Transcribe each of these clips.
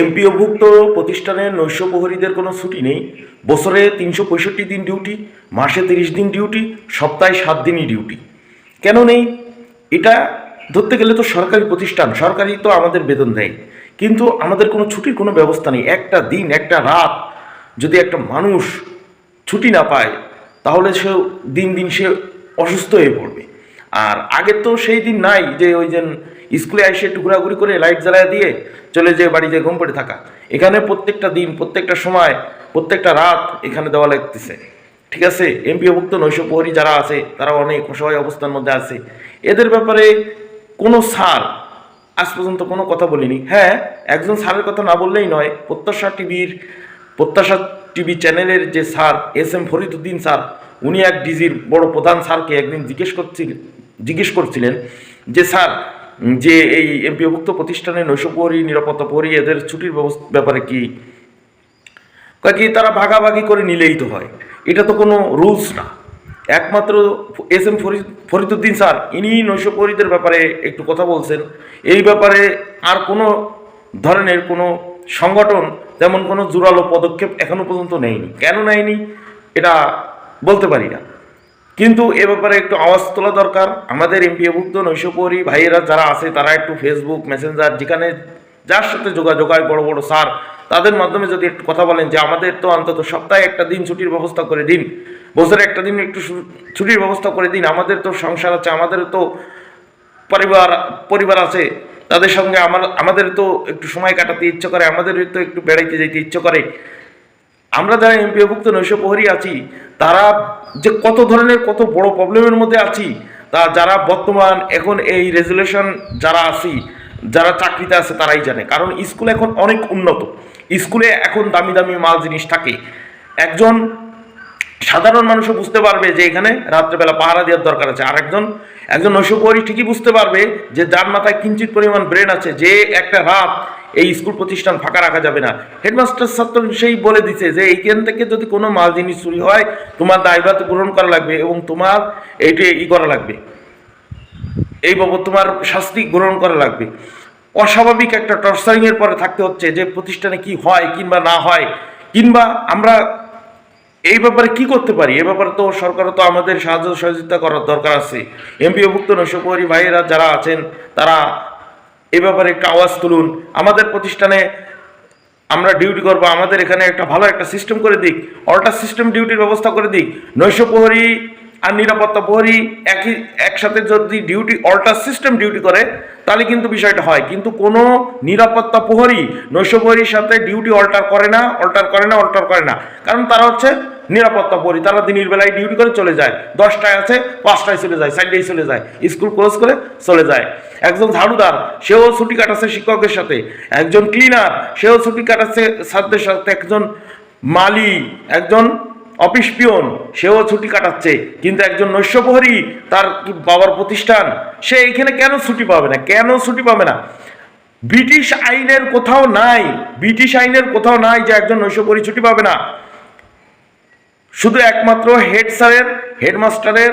এমপিওভুক্ত প্রতিষ্ঠানের নৈশ প্রহরীদের কোনো ছুটি নেই। বছরে তিনশো পঁয়ষট্টি দিন ডিউটি, মাসে তিরিশ দিন ডিউটি, সপ্তাহে সাত দিনই ডিউটি। কেন নেই? এটা ধরতে গেলে তো সরকারি প্রতিষ্ঠান সরকারি তো আমাদের বেতন দেয়। কিন্তু আমাদের কোনো ছুটির কোনো ব্যবস্থা নেই। একটা দিন, একটা রাত যদি একটা মানুষ ছুটি না পায়, তাহলে সে দিন দিন সে অসুস্থ হয়ে পড়বে। আর আগে তো সেই দিন নাই যে ওই যে স্কুলে এসে ঘোরাঘুরি করে লাইট জ্বালায় দিয়ে চলে যেয়ে বাড়িতে ঘুম পড়ে থাকা। এখানে প্রত্যেকটা দিন, প্রত্যেকটা সময়, প্রত্যেকটা রাত এখানে দেওয়া লাগতেছে। ঠিক আছে? এমপিওভুক্ত নৈশ প্রহরী যারা আছে, তারা অনেক অসহায় অবস্থার মধ্যে আছে। এদের ব্যাপারে কোনো সার আজ পর্যন্ত কোনো কথা বলিনি। হ্যাঁ একজন স্যারের কথা না বললেই নয়, প্রত্যাশা টিভির, প্রত্যাশা টিভি চ্যানেলের যে sir, S M Fariduddin sir, উনি এক ডিজির বড় প্রধান স্যারকে একদিন জিজ্ঞেস করছিলেন জিজ্ঞেস করছিলেন যে, স্যার যে এই এমপিওভুক্ত প্রতিষ্ঠানে নৈশপ্রহরী নিরাপত্তা প্রহরী, এদের ছুটির ব্যাপারে কি? কি, তারা ভাগাভাগি করে নিলেই তো হয়। এটা তো কোনো রুলস না। একমাত্র এস এম ফরিদুদ্দিন স্যার, ইনি নৈশপ্রহরীদের ব্যাপারে একটু কথা বলছেন। এই ব্যাপারে আর কোনো ধরনের কোনো সংগঠন তেমন কোনো জোরালো পদক্ষেপ এখনও পর্যন্ত নেয়নি। কেন নেয়নি? এটা বলতে পারি না। কিন্তু এ ব্যাপারে একটু আওয়াজ তোলা দরকার। আমাদের এমপিভুক্ত নৈশপরি ভাইয়েরা যারা আছে, তারা একটু ফেসবুক মেসেঞ্জার যেখানে যার সাথে যোগাযোগ হয়, বড় বড় স্যার তাদের মাধ্যমে যদি একটু কথা বলেন যে আমাদের তো অন্তত সপ্তাহে একটা দিন ছুটির ব্যবস্থা করে দিন। বছরে একটা দিন একটু ছুটির ব্যবস্থা করে দিন। আমাদের তো সংসার আছে, আমাদের তো পরিবার পরিবার আছে। তাদের সঙ্গে আমার আমাদের তো একটু সময় কাটাতে ইচ্ছে করে, আমাদের তো একটু বেড়াইতে যেতে ইচ্ছে করে। আমরা যারা এমপিওভুক্ত নৈশ প্রহরী আছি, তারা যে কত ধরনের কত বড় প্রবলেমের মধ্যে আছি, তা যারা বর্তমান এখন এই রেজুলেশন যারা আছি, যারা চাকরিতে আছে তারাই জানে। কারণ স্কুল এখন অনেক উন্নত। স্কুলে এখন দামি দামি মাল জিনিস থাকে। একজন সাধারণ মানুষও বুঝতে পারবে যে এখানে রাত্রেবেলা পাহারা দেওয়ার দরকার আছে। আর একজন একজন নৈশপ্রহরী ঠিকই বুঝতে পারবে যে যার মাথায় কিঞ্চিত পরিমাণ ব্রেন আছে, যে একটা রাত এই স্কুল প্রতিষ্ঠান ফাঁকা রাখা যাবে না। হেডমাস্টার ছাত্র সেই বলে দিছে যে এইখান থেকে যদি কোনো মাল জিনিস চুরি হয়, তোমার দায়ভার গ্রহণ করা লাগবে এবং তোমার এইটা ই করা লাগবে। এই বাবদ তোমার শাস্তি গ্রহণ করা লাগবে। অস্বাভাবিক একটা টর্চারিং এর পরে থাকতে হচ্ছে যে প্রতিষ্ঠানে কি হয় কিংবা না হয়। কিংবা আমরা এই ব্যাপারে কি করতে পারি? এ ব্যাপারে তো সরকারও তো আমাদের সাহায্য সহযোগিতা করার দরকার আছে। এমপিওভুক্ত নৈশপ্রহরী ভাইয়েরা যারা আছেন, তারা এ ব্যাপারে একটা আওয়াজ তুলুন। আমাদের প্রতিষ্ঠানে আমরা ডিউটি করব, আমাদের এখানে একটা ভালো একটা সিস্টেম করে দিক অল্টার সিস্টেম ডিউটির ব্যবস্থা করে দিক। নৈশ প্রহরী আর নিরাপত্তা প্রহরী একই, একসাথে যদি ডিউটি অল্টার সিস্টেম ডিউটি করে, তাহলে কিন্তু বিষয়টা হয়। কিন্তু কোনো নিরাপত্তা প্রহরী নৈশ প্রহরীর সাথে ডিউটি অল্টার করে না, অল্টার করে না, অল্টার করে না। কারণ তারা হচ্ছে নিরাপত্তা প্রহরী তারা দিনের বেলায় ডিউটি করে চলে যায়। দশটায় আছে, পাঁচটায় চলে যায় সাইডেই চলে যায় স্কুল ক্লোজ করে চলে যায়। একজন ঝাড়ুদার, সেও ছুটি কাটাচ্ছে শিক্ষকের সাথে। একজন ক্লিনার সেও ছুটি কাটাচ্ছে ছাত্রদের সাথে। একজন মালি, একজন অফিস পিয়ন সেও ছুটি কাটাচ্ছে। কিন্তু একজন নৈশপ্রহরী, তার বাবার প্রতিষ্ঠান? সে এখানে কেন ছুটি পাবে না? কেন ছুটি পাবে না? ব্রিটিশ আইনের কোথাও নাই, ব্রিটিশ আইনের কোথাও নাই যে একজন নৈশপ্রহরী ছুটি পাবে না। শুধু একমাত্র হেড স্যারের, হেডমাস্টারের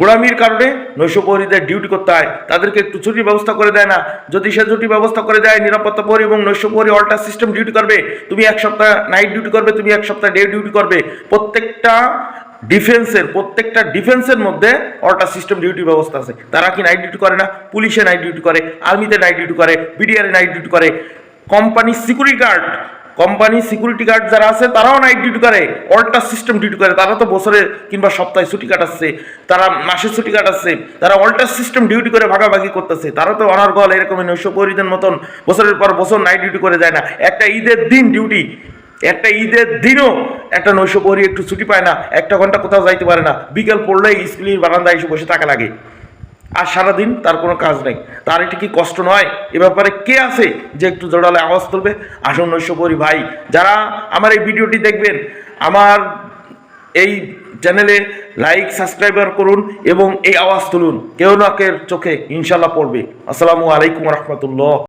গোড়ামির কারণে নৈশপ্রহরীদের ডিউটি করতে হয়। তাদেরকে একটু ছুটির ব্যবস্থা করে দেয় না। যদি সে ছুটির ব্যবস্থা করে দেয়, নিরাপত্তা প্রহরী এবং নৈশপ্রহরী অল্টার সিস্টেম ডিউটি করবে। তুমি এক সপ্তাহ নাইট ডিউটি করবে, তুমি এক সপ্তাহ ডে ডিউটি করবে। প্রত্যেকটা ডিফেন্সের প্রত্যেকটা ডিফেন্সের মধ্যে অল্টার সিস্টেম ডিউটি ব্যবস্থা আছে। তারা কি নাইট ডিউটি করে না? পুলিশে নাইট ডিউটি করে, আর্মিতে নাইট ডিউটি করে, বিডিআরে নাইট ডিউটি করে। Company security guard company security guard যারা আছে, তারাও নাইট ডিউটি করে। অল্টার সিস্টেম ডিউটি করে। তারা তো বছরে কিংবা সপ্তাহে ছুটি কাটাচ্ছে। তারা মাসে ছুটি কাটাচ্ছে। তারা অল্টার সিস্টেম ডিউটি করে ভাগাভাগি করতেছে। তারা তো অনার্গল এরকম নৈশ নৈশপরিদের মতন বছরের পর বছর নাইট ডিউটি করে যায় না। একটা ঈদের দিন ডিউটি একটা ঈদের দিনও একটা নৈশ নৈশপরি একটু ছুটি পায় না। একটা ঘণ্টা কোথাও যাইতে পারে না। বিকেল পড়লেই স্কুলের বারান্দায় এসে বসে থাকা লাগে। আর সারাদিন তার কোনো কাজ নেই। তার এটি কি কষ্ট নয়? এ ব্যাপারে কে আছে যে একটু জোরালে আওয়াজ তুলবে? আসুন নৈশপরি ভাই। যারা আমার এই ভিডিওটি দেখবেন, আমার এই চ্যানেলে লাইক, সাবস্ক্রাইবার করুন এবং এই আওয়াজ তুলুন। কেউ না কেউ চোখে ইনশাল্লাহ পড়বে। আসসালামু আলাইকুম রহমতুল্লাহ।